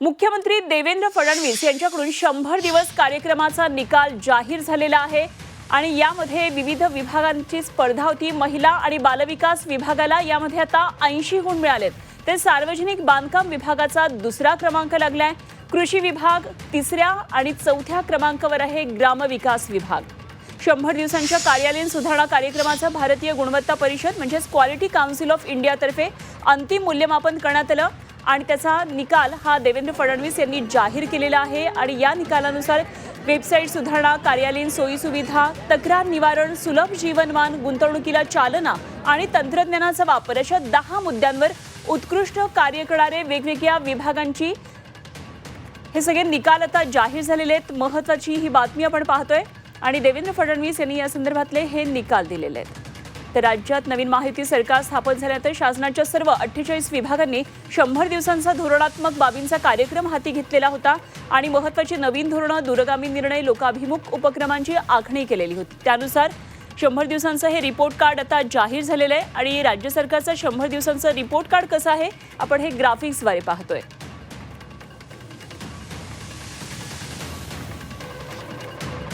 मुख्यमंत्री देवेंद्र फडणवीस यांच्याकडून शंभर दिवस कार्यक्रमाचा निकाल जाहीर झालेला आहे आणि यामध्ये विविध विभागांची स्पर्धा होती. महिला आणि बालविकास विभागाला यामध्ये आता ऐंशी गुण मिळालेत. ते सार्वजनिक बांधकाम विभागाचा दुसरा क्रमांक लागलाय. कृषी विभाग तिसऱ्या आणि चौथ्या क्रमांकावर आहे ग्रामविकास विभाग. शंभर दिवसांच्या कार्यालयीन सुधारणा कार्यक्रमाचं भारतीय गुणवत्ता परिषद म्हणजेच क्वालिटी काउन्सिल ऑफ इंडियातर्फे अंतिम मूल्यमापन करण्यात आलं. आणि त्याचा निकाल हा देवेंद्र फडणवीस यांनी जाहीर केलेला आहे. आणि या निकालानुसार वेबसाईट सुधारणा कार्यालयीन सोयीसुविधा तक्रार निवारण सुलभ जीवनमान गुंतवणुकीला चालना आणि तंत्रज्ञानाचा वापर अशा दहा मुद्द्यांवर उत्कृष्ट कार्य करणारे वेगवेगळ्या विभागांची हे सगळे निकाल आता जाहीर झालेले आहेत. महत्वाची ही बातमी आपण पाहतोय. आणि देवेंद्र फडणवीस यांनी या संदर्भातले हे निकाल दिलेले आहेत. तर राज्यात नवीन माहिती सरकार स्थापन झाल्यानंतर शासनाच्या सर्व अठ्ठेचाळीस विभागांनी शंभर दिवसांचा धोरणात्मक बाबींचा कार्यक्रम हाती घेतलेला होता आणि महत्वाची नवीन धोरणं दूरगामी निर्णय लोकाभिमुख उपक्रमांची आखणी केलेली होती. त्यानुसार शंभर दिवसांचं हे रिपोर्ट कार्ड आता जाहीर झालेलं आहे आणि राज्य सरकारचं शंभर दिवसांचं रिपोर्ट कार्ड कसं आहे आपण हे ग्राफिक्सद्वारे पाहतोय.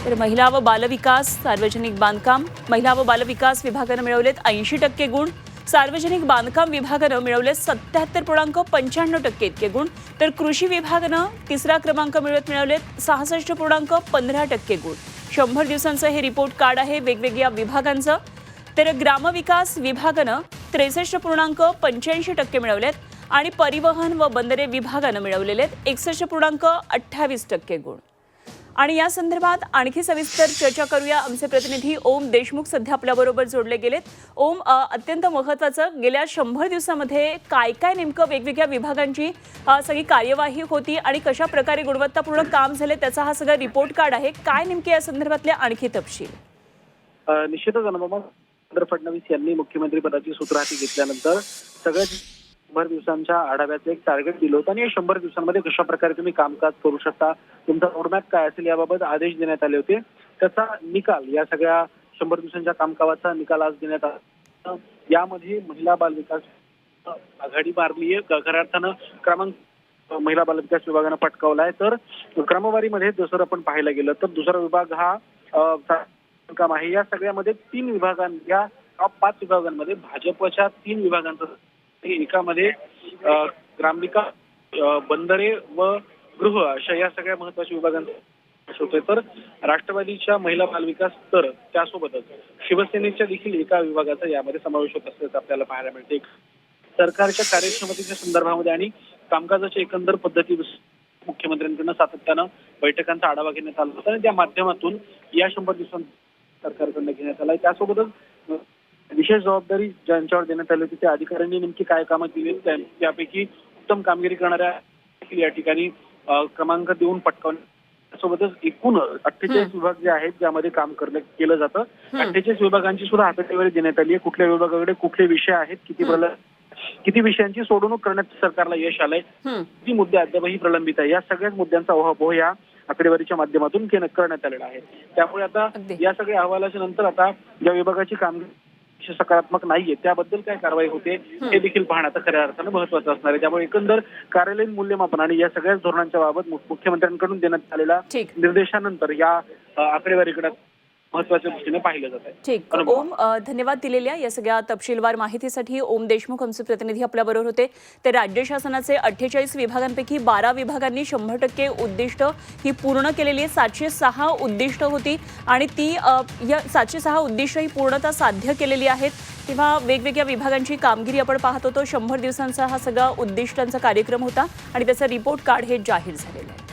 तर महिला व बालविकास सार्वजनिक बांधकाम महिला व बालविकास विभागानं मिळवलेत ऐंशी टक्के गुण. सार्वजनिक बांधकाम विभागानं मिळवले सत्याहत्तर पूर्णांक पंच्याण्णव टक्के इतके गुण. तर कृषी विभागानं तिसरा क्रमांक मिळवत मिळवलेत सहासष्ट पूर्णांक पंधरा टक्के गुण. शंभर दिवसांचं हे रिपोर्ट कार्ड आहे वेगवेगळ्या विभागांचं. तर ग्रामविकास विभागानं त्रेसष्ट पूर्णांक पंच्याऐंशी टक्के मिळवलेत आणि परिवहन व बंदरे विभागानं मिळवलेले आहेत एकसष्ट पूर्णांक अठ्ठावीस टक्के गुण. आणि या संदर्भात आणखी सविस्तर चर्चा करूया. आमचे प्रतिनिधी ओम देशमुख सध्या आपल्याबरोबर जोडले गेलेत. ओम अत्यंत महत्त्वाचं गेल्या शंभर दिवसामध्ये काय काय नेमकं वेगवेगळ्या विभागांची सगळी कार्यवाही होती आणि कशा प्रकारे गुणवत्तापूर्ण काम झाले त्याचा हा सगळा रिपोर्ट कार्ड आहे. काय नेमके या संदर्भातले आणखी तपशील? निश्चितच अनुपमा फडणवीस यांनी मुख्यमंत्री पदाची सूत्र हाती घेतल्यानंतर सगळ्यात शंभर दिवसांच्या आढाव्याचं एक टार्गेट दिलं होतं. आणि या शंभर दिवसांमध्ये कशा प्रकारे तुम्ही कामकाज करू शकता? तुमचा रोडमॅप काय असेल याबाबत आदेश देण्यात आले होते. त्याचा निकाल या सगळ्या शंभर दिवसांच्या कामकाजाचा निकाल आज देण्यात आला यामध्ये महिला बाल विकास आघाडी मारली आहे. खऱ्या अर्थानं क्रमांक महिला बाल विकास विभागानं पटकावला आहे तर क्रमवारीमध्ये जसं आपण पाहायला गेलं तर दुसरा विभाग हा काम आहे. या सगळ्यामध्ये तीन विभागां या टॉप पाच विभागांमध्ये भाजपच्या तीन विभागांचा एकामध्ये ग्रामविकास बंदरे व गृह अशा या सगळ्या महत्त्वाच्या विभागांचा होतोय. तर राष्ट्रवादीच्या महिला बालविकास तर त्यासोबतच शिवसेनेच्या देखील एका विभागाचा यामध्ये समावेश होत असल्याचं आपल्याला पाहायला मिळते सरकारच्या कार्यक्षमतेच्या संदर्भामध्ये आणि कामकाजाच्या एकंदर पद्धती मुख्यमंत्र्यांकडून सातत्यानं बैठकांचा आढावा घेण्यात आला होता आणि त्या माध्यमातून या शंभर दिवसां सरकारकडनं घेण्यात आलाय. त्यासोबतच विशेष जबाबदारी ज्यांच्यावर देण्यात आली होती त्या अधिकाऱ्यांनी नेमकी काय कामं केली त्यापैकी उत्तम कामगिरी करणाऱ्या या ठिकाणी क्रमांक देऊन पटकावून त्यासोबतच एकूण अठ्ठेचाळीस विभाग जे आहेत ज्यामध्ये काम केलं जातं अठ्ठेचाळीस विभागांची सुद्धा आकडेवारी देण्यात आली आहे. कुठल्या विभागाकडे कुठले विषय आहेत किती प्रल- किती विषयांची सोडवणूक करण्यात सरकारला यश आलंय किती मुद्दे अद्यापही प्रलंबित आहे या सगळ्याच मुद्द्यांचा ओहापोह या आकडेवारीच्या माध्यमातून करण्यात आलेला आहे. त्यामुळे आता. या सगळ्या अहवालाच्या नंतर आता ज्या विभागाची कामगिरी सकारात्मक नाहीये त्याबद्दल काय कारवाई होते हे देखील पाहणं आता खऱ्या अर्थानं महत्वाचं असणार आहे त्यामुळे एकंदर कार्यालयीन मूल्यमापन आणि या सगळ्याच धोरणांच्या बाबत मुख्यमंत्र्यांकडून देण्यात आलेल्या. निर्देशानंतर या आकडेवारीकडे महत्त्वाच्या दृष्टीने पाहिलं जात आहे. ठीक. बरोबर. ओम धन्यवाद दिलेल्या या सगळ्या तपशीलवार माहितीसाठी ओम देशमुख आमचे प्रतिनिधी आपल्याबरोबर होते. तर राज्य शासनाचे अठ्ठेचाळीस विभागांपैकी बारा विभागांनी शंभर टक्के उद्दिष्ट ही पूर्ण केलेली आहे सातशे सहा उद्दिष्ट होती आणि ती या सातशे सहा उद्दिष्ट ही पूर्णतः साध्य केलेली आहेत. तेव्हा वेगवेगळ्या विभागांची कामगिरी आपण पाहत होतो. शंभर दिवसांचा हा सगळा उद्दिष्टांचा कार्यक्रम होता आणि त्याचा रिपोर्ट कार्ड हे जाहीर झालेलं आहे.